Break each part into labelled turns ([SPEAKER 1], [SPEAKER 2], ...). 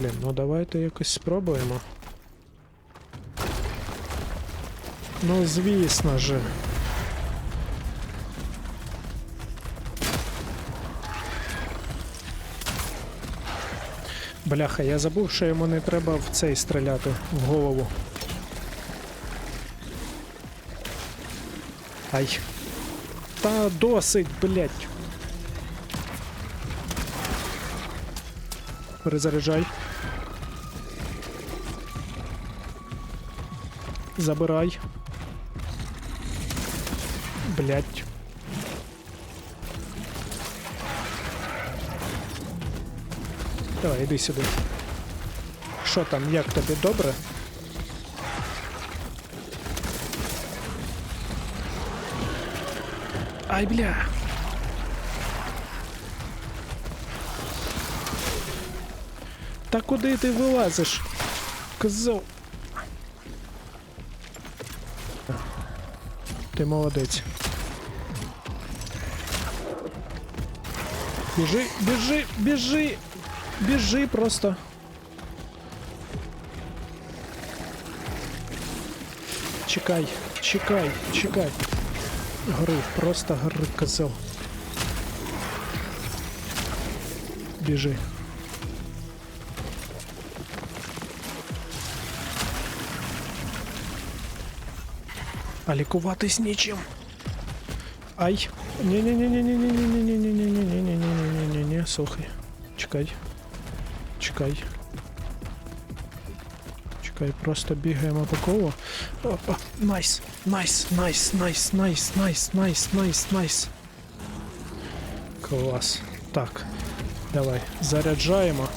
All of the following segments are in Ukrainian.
[SPEAKER 1] Блін, ну давайте якось спробуємо. Ну, звісно же. Бляха, я забув, що йому не треба в цей стріляти в голову. Ай. Та досить, блять. Перезаряджай. Забирай. Блять. Давай, іди сюди. Що там, як тобі добре? Ай, бля. Та куди ти вилазиш? Козел. Ти молодець. Біжи, біжи, біжи! Біжи просто. Чекай, чекай, чекай. Гри, просто гри, козел. Біжи. А лікуватись нічим. Ай. Ні-ні-ні-ні-ні-ні-ні-ні-ні-ні-ні-ні-ні-ні-ні-ні-ні, слухай. Чекай. Чекай. Чекай, просто бігаємо по колу. Опа, найс, найс, найс, найс, найс, найс, найс, найс, найс. Клас. Так, давай, заряджаємо.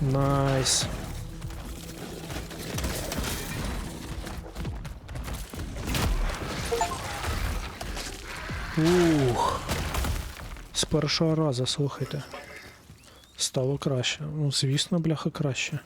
[SPEAKER 1] Найс. Ух. З першого разу, слухайте. Стало краще. Ну, звісно, бляха краще.